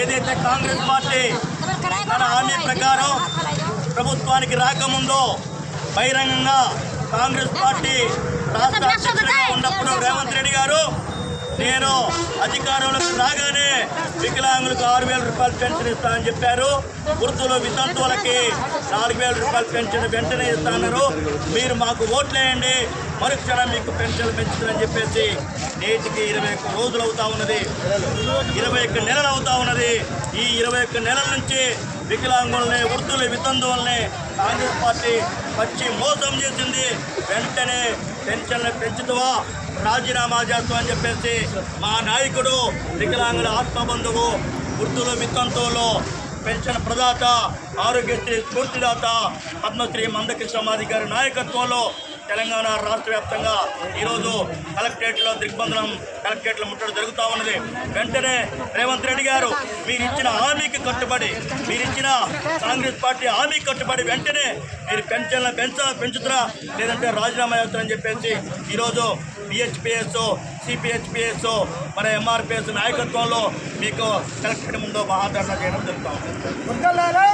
ఏదైతే కాంగ్రెస్ పార్టీ తన హామీ ప్రకారం ప్రభుత్వానికి రాకముందో బహిరంగంగా కాంగ్రెస్ పార్టీ రాష్ట్ర అధ్యక్షుడిగా ఉన్నప్పుడు రేవంత్ రెడ్డి గారు నేను అధికారంలోకి రాగానే వికలాంగులకు ఆరు వేల రూపాయలు పెన్షన్ ఇస్తానని చెప్పారు. వృద్ధులు వితంతువులకి నాలుగు వేల రూపాయలు పెన్షన్ వెంటనే ఇస్తానన్నారు. మీరు మాకు ఓట్లేయండి మరుక్షణం మీకు పెన్షన్ పెంచుతారని చెప్పేసి నేటికి ఇరవై ఒక్క రోజులు అవుతా ఉన్నది. ఇరవై ఒక్క నెలలు అవుతా ఉన్నది. ఈ ఇరవై ఒక్క నెలల నుంచి వికలాంగుల్ని వృద్ధులు వితంతువుల్ని కాంగ్రెస్ పార్టీ వచ్చి మోసం చేసింది. వెంటనే పెన్షన్లు పెంచుతావా? రాజీనామా చేస్తామని చెప్పేసి మా నాయకుడు వికలాంగుల ఆత్మబంధువు వృద్ధులు వితంతువులు పెన్షన్ ప్రదాత ఆరోగ్యశ్రీ స్ఫూర్తిదాత పద్మశ్రీ మందకృష్ణమాది గారి నాయకత్వంలో తెలంగాణ రాష్ట్ర వ్యాప్తంగా ఈరోజు కలెక్టరేట్లో దిగ్బంధనం కలెక్టరేట్లో ముట్టడి జరుగుతూ ఉన్నది. వెంటనే రేవంత్ రెడ్డి గారు మీరు ఇచ్చిన హామీకి కట్టుబడి మీరు ఇచ్చిన కాంగ్రెస్ పార్టీ హామీ కట్టుబడి వెంటనే మీరు పెన్షన్లు పెంచ పెంచుతురా లేదంటే రాజీనామా చేస్తారని చెప్పేసి ఈరోజు బిహెచ్పిఎస్ సిపిహెచ్పిఎస్ మన ఎంఆర్పిఎస్ నాయకత్వంలో మీకు కలెక్టర్ ముందు మహాధరణ చేయడం జరుగుతూ ఉంది.